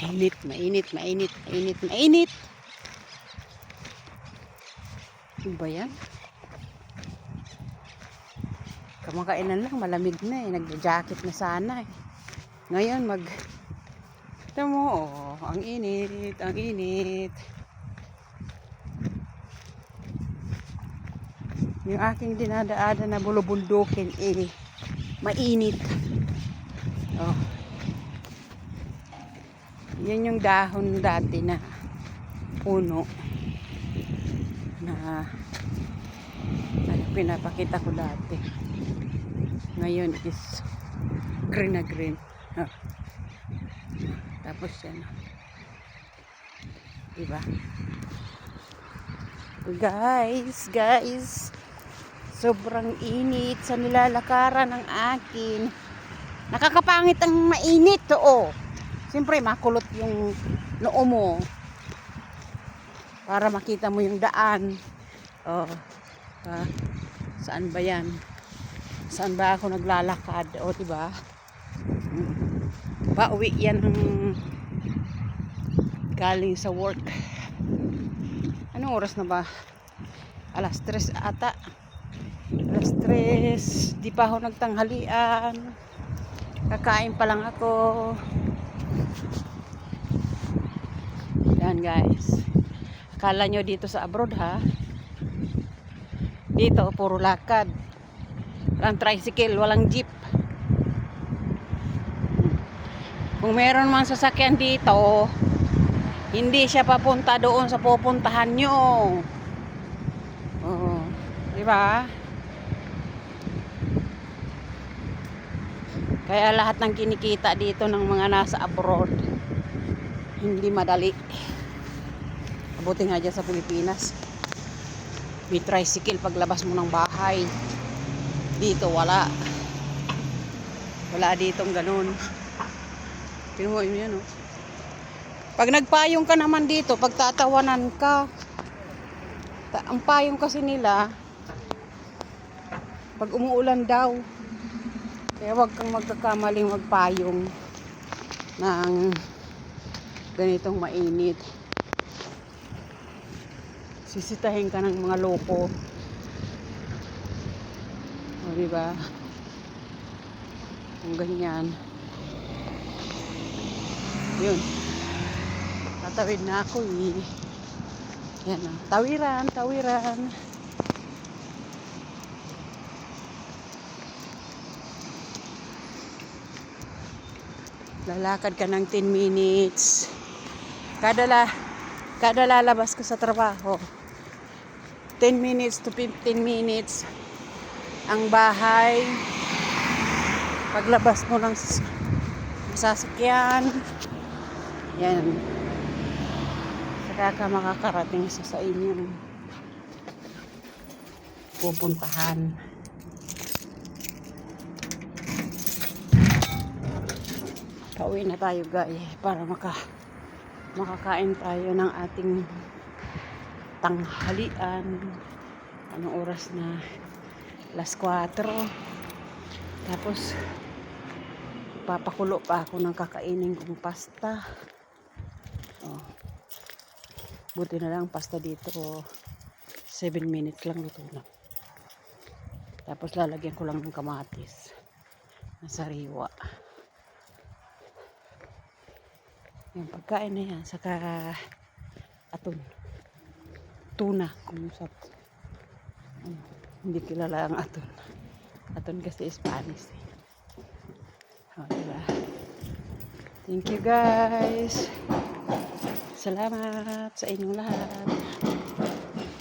Mainit, mainit, mainit, mainit, mainit. Ano ba yan? Kamakainan lang, malamig na eh. Nagja-jacket na sana eh. Ngayon mag... Ito mo, oh, ang init, ang init. Yung aking dinadaada na bulubundukin eh, mainit. Oh. Yan yung dahon dati na puno na ano, pinapakita ko dati. Ngayon is green na green. Oh. Tapos yan. Diba? Guys, guys. Sobrang init sa nilalakaran ng akin. Nakakapangit ang mainit, oo. Siyempre, makulot yung noo mo. Para makita mo yung daan. Oh. Ah, saan ba yan? Saan ba ako naglalakad? O, diba? Mm. Pauwi yan ng galing sa work. Anong oras na ba? Alas 3 ata. Alas 3. Di pa ako nagtanghalian. Kakain pa lang ako. Yan guys. Kala nyo dito sa abroad ha. Dito puro lakad. Walang tricycle, walang jeep. Kung meron man sasakyan dito, hindi siya papunta doon sa pupuntahan nyo. Oo. Di ba? Kaya lahat ng kinikita dito ng mga nasa abroad, hindi madali. Abuti nga dyan sa Pilipinas. May tricycle paglabas mo ng bahay. Dito wala. Wala ditong ganun. Tingnan mo yan, oh. Pag nagpayong ka naman dito, pagtatawanan ka. Ta- ang payong kasi nila, pag umuulan daw, kaya wag kang magkakamaling magpayong ng ganitong mainit. Sisitahin ka ng mga loko. O, diba? Kung ganyan. Yun. Tatawid na ako eh. Yan o. Tawiran, tawiran. Lalakad ka ng 10 minutes. Kada, la, kada lalabas ka sa trabaho. 10 minutes to 15 minutes. Ang bahay. Paglabas mo ng sasakyan. Yan. Saka ka makakarating sa sa inyong pupuntahan. Pauwi na tayo guys para maka makakain tayo ng ating tanghalian. Anong oras na? Las 4. Tapos papakulo pa ako ng kakainin kong pasta. Oh. Buti na lang pasta dito 7 minutes lang luto na. Tapos lalagyan ko lang ng kamatis na sariwa. Yung pagkain na yan, saka aton. Tuna, kung sa ano, hindi kilala ang aton. Aton kasi Spanish. Eh. O, diba? Thank you guys. Salamat sa inyong lahat.